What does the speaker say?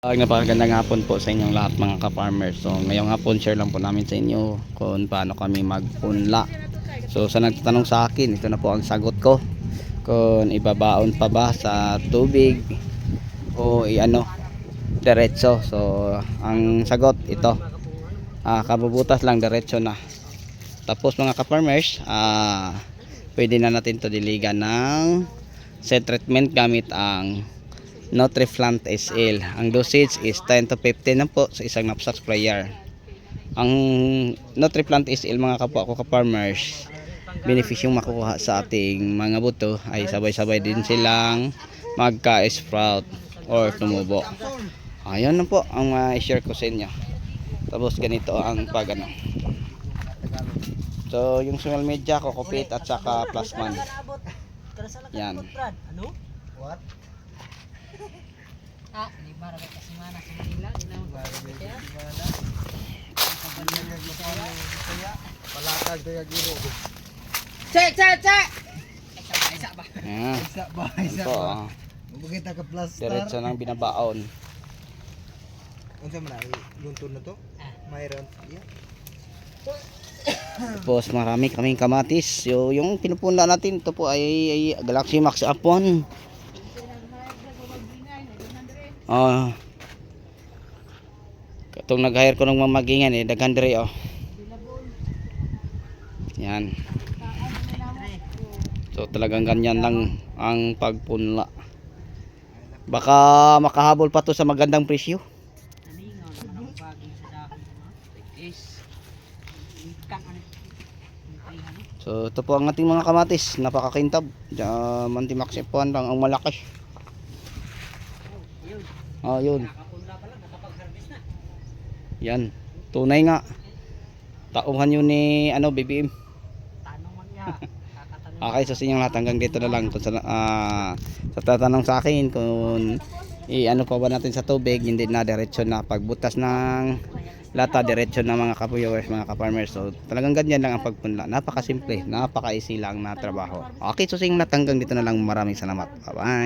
Ang napakagandang hapon po sa inyong lahat mga ka-farmers. So ngayong hapon share lang po namin sa inyo kung paano kami magpunla. So sa nagtatanong sa akin, ito na po ang sagot ko. Kung ibabaon pa ba sa tubig o iano diretso. So ang sagot ito. Ah, kabubutas lang diretso na. Tapos mga ka-farmers, ah pwede na natin to diligan ng set treatment gamit ang Nutriflant SL. Ang dosage is 10 to 15 na po sa isang knapsack sprayer. Ang Nutriplant SL mga kapwa ko ka-farmers, benefisyong makukuha sa ating mga buto ay sabay-sabay din silang magka-sprout or tumubo. Ayan na po ang i-share ko sa inyo. Tapos ganito ang pag ano. So yung social media, kokopit at saka plasman. Yan. Ano? What? Ah, di ba raga kasi mana sa Manila, di na magpapagod yan. Palakad kaya giro. Cek, cek, cek! Isa ba, isa ba? Isa ba? Isa ba? ah. Bukit ka plaster. diretso ng binabaon. Unsa man ay luntun na to? Mayroon. Yeah. Tapos marami kaming kamatis. So, yung pinupuna natin, ito po ay, ay Galaxy Max Apon. Ah. Katong nag-hire ko ng mamagingan eh, daghan diri oh. Yan. So talagang ganyan lang ang pagpunla. Baka makahabol pa to sa magandang presyo. So ito po ang ating mga kamatis, napakakintab. Mantimax F1 lang ang malaki. Oh, yun. Yan. Tunay nga. Tauhan yun ni ano BBM. Okay, so sa inyong lahat hanggang dito na lang sa, ah, sa tatanong sa akin kung i ano pa ba natin sa tubig, hindi na diretso na pagbutas ng lata diretso na mga kapuyers, mga ka-farmers. So talagang ganyan lang ang pagpunla. Napakasimple, napaka-easy lang na trabaho. Okay, so lahat hanggang dito na lang. Maraming salamat. Bye-bye.